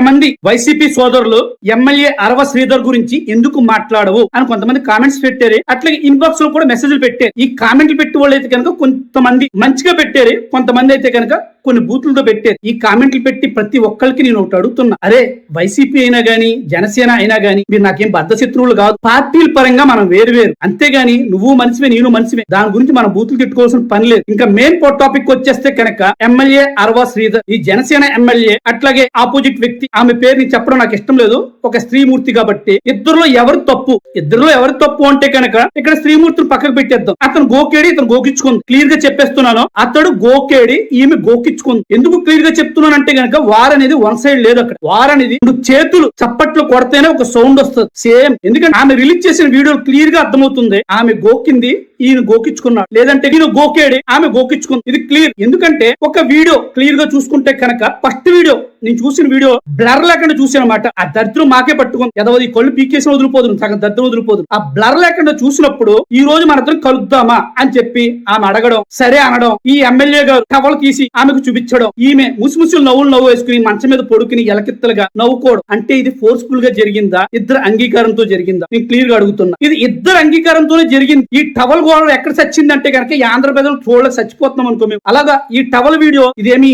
కొంతమంది వైసీపీ సోదరులు ఎమ్మెల్యే అరవ శ్రీధర్ గురించి ఎందుకు మాట్లాడవు అని కొంతమంది కామెంట్స్ పెట్టారు. అట్లాగే ఇన్బాక్స్లో కూడా మెసేజ్లు పెట్టారు. ఈ కామెంట్లు పెట్టి వాళ్ళు అయితే కనుక కొంతమంది మంచిగా పెట్టారు. కొంతమంది అయితే కనుక కొన్ని బూతులతో పెట్టారు ఈ కామెంట్లు పెట్టి ప్రతి ఒక్కరికి నేను ఒకటి అడుగుతున్నా. అరే వైసీపీ అయినా గానీ జనసేన అయినా గానీ మీరు నాకేం బద్ద శత్రువులు కాదు. పార్టీల పరంగా మనం వేరు వేరు. అంతేగాని నువ్వు మనిషివే నేను మనిషివే. దాని గురించి మనం బూతులు తిట్టుకోవాల్సిన పని లేదు. ఇంకా మెయిన్ టాపిక్ వచ్చేస్తే కనుక ఎమ్మెల్యే అరవా శ్రీధర్. ఈ జనసేన ఎమ్మెల్యే అట్లాగే ఆపోజిట్ వ్యక్తి. ఆమె పేరు నేను చెప్పడం నాకు ఇష్టం లేదు. ఒక స్త్రీమూర్తి కాబట్టి. ఇద్దరులో ఎవరు తప్పు? ఇద్దరులో ఎవరు తప్పు అంటే కనుక ఇక్కడ స్త్రీమూర్తిని పక్కకు పెట్టేద్దాం. అతను గోకేడి ఇతను గోకించుకుంది క్లియర్గా చెప్పేస్తున్నాను. అతడు గోకేడి ఈమె గోకించుకుంది ఎందుకు క్లియర్గా చెప్తున్నాను అంటే కనుక వార్ అనేది వన్ సైడ్ లేదు అక్కడ. వార్ అనేది రెండు చేతులు చప్పట్లు కొడితేనే ఒక సౌండ్ వస్తుంది. సేమ్ ఎందుకంటే ఆమె రిలీజ్ చేసిన వీడియో క్లియర్గా అర్థమవుతుంది. ఆమె గోకింది ఈయన గోకించుకున్నాడు లేదంటే ఈయన గోకేడి ఆమె గోకించుకుంది ఇది క్లియర్ ఎందుకంటే ఒక వీడియో క్లియర్గా చూసుకుంటే కనుక ఫస్ట్ వీడియో నేను చూసిన వీడియో బ్లర్ లేకుండా చూసాను అనమాట ఆ దరిద్రం మాకే పట్టుకుంది. ఎదవది కళ్ళు పీకేసి వదిలిపోదు సగం దరిద్రం వదిలిపోదు ఆ బ్లర్ లేకుండా చూసినప్పుడు ఈ రోజు మన కలుద్దామా అని చెప్పి ఆమె అడగడం సరే అనడం ఈ ఎమ్మెల్యే గారు కవలు తీసి ఆమెకు చూపించడం ఈమె ముసిముసులు నవ్వులు నవ్వు వేసుకుని మంచం మీద పడుకుని ఎలకిత్తలుగా నవ్వుకోవడం. అంటే ఇది ఫోర్స్ఫుల్గా జరిగిందా? ఇద్దరు అంగీకారంతో జరిగిందా? నేను క్లియర్గా అడుగుతున్నా. ఇది ఇద్దరు అంగీకారంతోనే జరిగింది. ఈ టవల్ గోడ ఎక్కడ చచ్చిందంటే కనుక ఈ ఆంధ్రప్రదేశ్ ప్రజలు చూడలేక చచ్చిపోతున్నాం అనుకో మేము. అలాగా ఈ టవల్ వీడియో ఇదేమి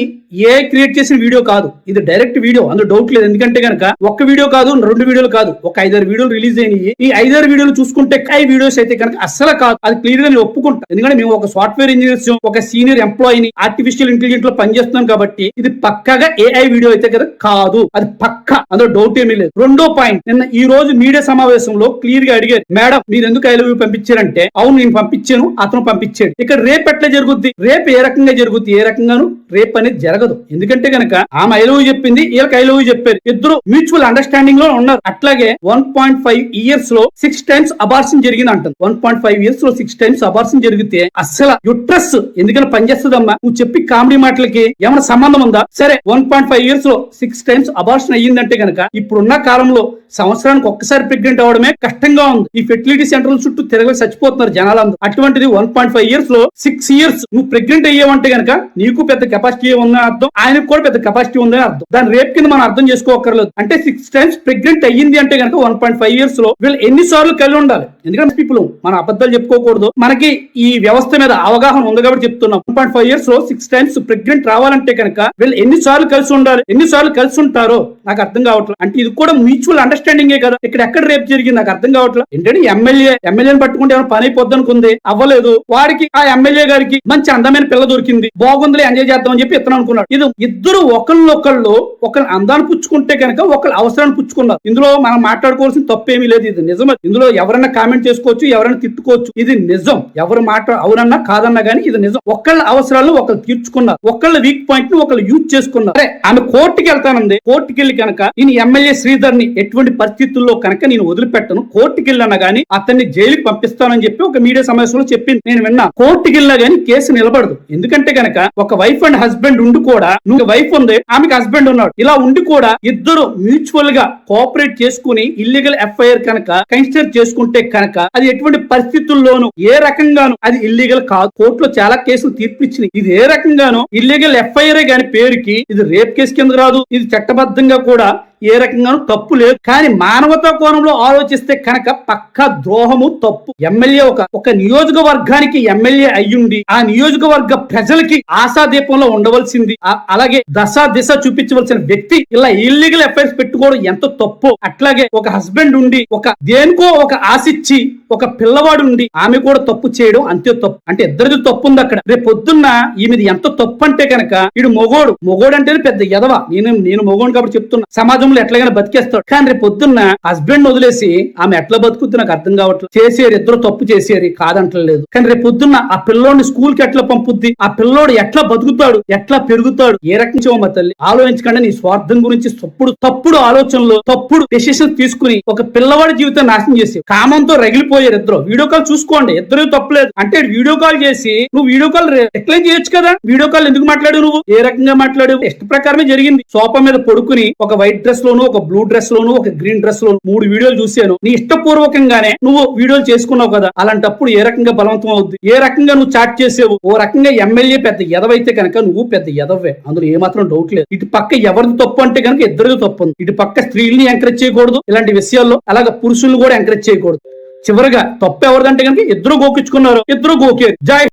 ఏ క్రియేట్ చేసిన వీడియో కాదు. ఇది డైరెక్ట్ వీడియో అందులో డౌట్ లేదు. ఎందుకంటే కనుక ఒక్క వీడియో కాదు రెండు వీడియోలు కాదు ఒక ఐదారు వీడియోలు రిలీజ్ అయినాయి. ఈ ఐదారు వీడియోలు చూసుకుంటే కై వీడియోస్ అయితే కనుక అస్సలు కాదు. అది క్లియర్గా నేను ఒప్పుకుంటా. ఎందుకంటే మేము ఒక సాఫ్ట్వేర్ ఇంజనీర్స్ ఒక సీనియర్ ఎంప్లాయీని ఆర్టిఫిషియల్ ఇంటెలిజెంట్లో పనిచేస్తున్నాం కాబట్టి ఇది పక్కగా ఏఐ వీడియో అయితే కదా కాదు. అది పక్క. అందులో డౌట్ ఏమీ లేదు. రెండో పాయింట్ నిన్న ఈ రోజు మీడియా సమావేశంలో క్లియర్గా అడిగారు మేడం మీరు ఎందుకు ఐ లవ్ యూ పంపించారంటే అవును నేను పంపించాను అతను పంపించాడు. ఇక్కడ రేపు ఎట్లా జరుగుద్ది? రేపు ఏ రకంగా జరుగుద్ది? ఏ రకంగాను రేపు అనేది జరగదు. ఎందుకంటే కనుక ఆమె ఐ లవ్ చెప్పింది వీళ్ళకి ఐ లవ్ చెప్పారు. ఇద్దరు మ్యూచువల్ అండర్స్టాండింగ్లో ఉన్నారు. అట్లాగే వన్ పాయింట్ ఫైవ్ ఇయర్స్లో సిక్స్ టైమ్స్ అబార్షన్ జరిగింది అంటుంది వన్ పాయింట్ ఫైవ్ ఇయర్స్లో సిక్స్ టైమ్స్ అబార్షన్ జరిగితే అస్సలు యుట్రస్ ఎందుకని పనిచేస్తుందమ్మా నువ్వు చెప్పి కామెడీ మాటలకి ఏమైనా సంబంధం ఉందా? సరే వన్ పాయింట్ ఫైవ్ ఇయర్స్లో సిక్స్ టైమ్స్ అబార్షన్ అయ్యిందంటే కనుక ఇప్పుడున్న కాలంలో సంవత్సరానికి ఒక్కసారి ప్రెగ్నెంట్ అవడమే కష్టంగా ఉంది. ఈ ఫెర్టిలిటీ సెంటర్ చుట్టూ తిరగలి చచ్చిపోతున్నారు జనాలందరూ. అటువంటిది వన్ పాయింట్ ఫైవ్ ఇయర్స్లో సిక్స్ ఇయర్స్ నువ్వు ప్రెగ్నెంట్ అయ్యావంటే కనుక నీకు పెద్ద కెపాసిటీ ఉందని అర్థం. ఆయనకు కూడా పెద్ద కెపాసిటీ ఉందని అర్థం. దాని రేపు కింద మనం అర్థం చేసుకోకర్లేదు. అంటే సిక్స్ టైమ్స్ ప్రెగ్నెంట్ అయ్యింది అంటే కనుక వన్ పాయింట్ ఫైవ్ ఇయర్స్లో వీళ్ళు ఎన్ని సార్లు కలిగి ఉండాలి. ఎందుకంటే పీపుల్ మన అబద్ధాలు చెప్పుకోకూడదు. మనకి ఈ వ్యవస్థ మీద అవగాహన ఉంది కాబట్టి చెప్తున్నాం. వన్ పాయింట్ ఫైవ్ ఇయర్స్లో సిక్స్ టైమ్స్ ప్రెగ్నెంట్ రావాలంటే కనుక వీళ్ళు ఎన్ని సార్లు కలిసి ఉండాలి. ఎన్ని సార్లు కలిసి ఉంటారో నాకు అర్థం కావట్లేదు. అంటే ఇది కూడా మ్యూచువల్ అండర్స్టాండింగ్ కదా. ఇక్కడ ఎక్కడ రేపు జరిగింది నాకు అర్థం కావట్లేదు. ఏంటంటే ఎమ్మెల్యే ఎమ్మెల్యేని పట్టుకుంటే ఏమైనా పని అయిపోద్ది అనుకుంది? అవ్వలేదు. వాడికి ఆ ఎమ్మెల్యే గారికి మంచి అందమైన పిల్ల దొరికింది. బాగుందిలే ఎంజాయ్ చేద్దామని చెప్పి ఇతను అనుకున్నాడు. ఇది ఇద్దరు ఒకళ్ళొకళ్ళు ఒకళ్ళు అందాన్ని పుచ్చుకుంటే కనుక ఒకళ్ళు అవసరాన్ని పుచ్చుకున్నారు. ఇందులో మనం మాట్లాడుకోవాల్సిన తప్పేమీ లేదు ఇది. నిజమే. ఇందులో ఎవరైనా కామెంట్ చేసుకోవచ్చు ఎవరైనా తిట్టుకోవచ్చు. ఇది నిజం. ఎవరు మాట అవునన్నా కాదన్నా గానీ ఇది నిజం. ఒకళ్ళ అవసరాలు ఒకళ్ళు తీర్చుకున్నారు. ఒకళ్ళ వీక్ పాయింట్ను ఒకళ్ళు యూజ్ చేసుకున్నారు. అరే ఆమె కోర్టుకి వెళ్తానంది. కోర్టుకి వెళ్ళి కనుక నేను ఎమ్మెల్యే శ్రీధర్ని ఎటువంటి పరిస్థితుల్లో కనుక నేను వదిలిపెట్టను. కోర్టుకి వెళ్ళినా గానీ అతన్ని జైలుకి పంపిస్తానని చెప్పి ఒక మీడియా సమావేశంలో చెప్పింది. నేను విన్నా. కోర్టుకి వెళ్ళినా గానీ కేసు నిలబడదు. ఎందుకంటే కనుక ఒక వైఫ్ అండ్ హస్బెండ్ ఉండి కూడా నువ్వు వైఫ్ ఉంది ఆమెకి హస్బెండ్ ఉన్నాడు. ఇలా ఉండి కూడా ఇద్దరు మ్యూచువల్గా కోఆపరేట్ చేసుకుని ఇల్లీగల్ ఎఫ్ఐఆర్ కనుక కన్సిడర్ చేసుకుంటే కనుక అది ఎటువంటి పరిస్థితుల్లోనూ ఏ రకంగాను అది ఇల్లీగల్ కాదు. కోర్టులో చాలా కేసులు తీర్పిచ్చినాయి. ఇది ఏ రకంగానూ ఇల్లీగల్ ఎఫ్ఐఆర్ గాని పేరుకి ఇది రేప్ కేసు కింద రాదు. ఇది చట్టబద్ధంగా కూడా ఏ రకంగానూ తప్పు లేదు. కానీ మానవతా కోణంలో ఆలోచిస్తే కనుక పక్క ద్రోహము తప్పు. ఎమ్మెల్యే ఒక ఒక నియోజకవర్గానికి ఎమ్మెల్యే అయ్యుండి ఆ నియోజకవర్గ ప్రజలకి ఆశాదీపంలో ఉండవలసింది. అలాగే దశ దిశ చూపించవలసిన వ్యక్తి ఇలా ఇల్లీగల్ ఎఫైర్స్ పెట్టుకోవడం ఎంత తప్పు? అట్లాగే ఒక హస్బెండ్ ఉండి ఒక దేనికో ఒక ఆశిచ్చి ఒక పిల్లవాడు ఉండి ఆమె కూడా తప్పు చేయడం అంతే తప్పు. అంటే ఇద్దరిది తప్పు ఉంది అక్కడ. రేపు పొద్దున్న ఈమెది ఎంత తప్పు అంటే కనుక ఇడు మొగోడు. మొగోడు అంటేనే పెద్ద ఎదవ. నేను నేను మొగోడు కాబట్టి చెప్తున్నా. సమాజం సమాజంలో ఎట్లాగైనా బతికేస్తాడు. కానీ రేపు పొద్దున్న హస్బెండ్ వదిలేసి ఆమె ఎట్లా బతుకుద్ది నాకు అర్థం కావట్లేదు. చేసేరు ఇద్దరు తప్పు చేసేరు కాదంటలేదు. కానీ రేపు పొద్దున్న ఆ పిల్లోడిని స్కూల్కి ఎట్లా పంపుద్ది? ఆ పిల్లోడు ఎట్లా బతుకుతాడు? ఎట్లా పెరుగుతాడు? ఏ రకం చేయమో తల్లి? ఆలోచించకుండా నీ స్వార్థం గురించి తప్పుడు తప్పుడు ఆలోచనలు తప్పుడు డెసిషన్ తీసుకుని ఒక పిల్లవాడి జీవితం నాశనం చేసి కామంతో రగిలిపోయారు ఇద్దరు. వీడియో కాల్ చూసుకోండి ఇద్దరు తప్పలేదు. అంటే వీడియో కాల్ చేసి నువ్వు వీడియో కాల్ ఎక్లైన్ చేయొచ్చు కదా? వీడియో కాల్ ఎందుకు మాట్లాడు నువ్వు? ఏ రకంగా మాట్లాడు ఇష్ట ప్రకారమే జరిగింది. సోఫా మీద పడుకుని ఒక వైట్ డ్రెస్ డ్రెస్ లోను ఒక బ్లూ డ్రెస్ లోను ఒక గ్రీన్ డ్రెస్ లోను మూడు వీడియోలు చూశాను. నీ ఇష్టపూర్వకంగానే నువ్వు వీడియోలు చేసుకున్నావు కదా అలాంటప్పుడు ఏ రకంగా బలవంతం అవుద్ది? ఏ రకంగా నువ్వు చాట్ చేసేవు? ఓ రకంగా ఎమ్మెల్యే పెద్ద ఎదవైతే కనుక నువ్వు పెద్ద ఎదవే. అందులో ఏమాత్రం డౌట్ లేదు. ఇటు పక్క ఎవరిది తప్పు అంటే కనుక ఇద్దరిది తప్పు ఉంది. ఇటు పక్క స్త్రీల్ని ఎంకరేజ్ చేయకూడదు. ఇలాంటి విషయాల్లో అలాగే పురుషుల్ని కూడా ఎంకరేజ్ చేయకూడదు. చివరిగా తప్పు ఎవరిదంటే కనుక ఇద్దరు గోకించుకున్నారు ఇద్దరు గోకే జై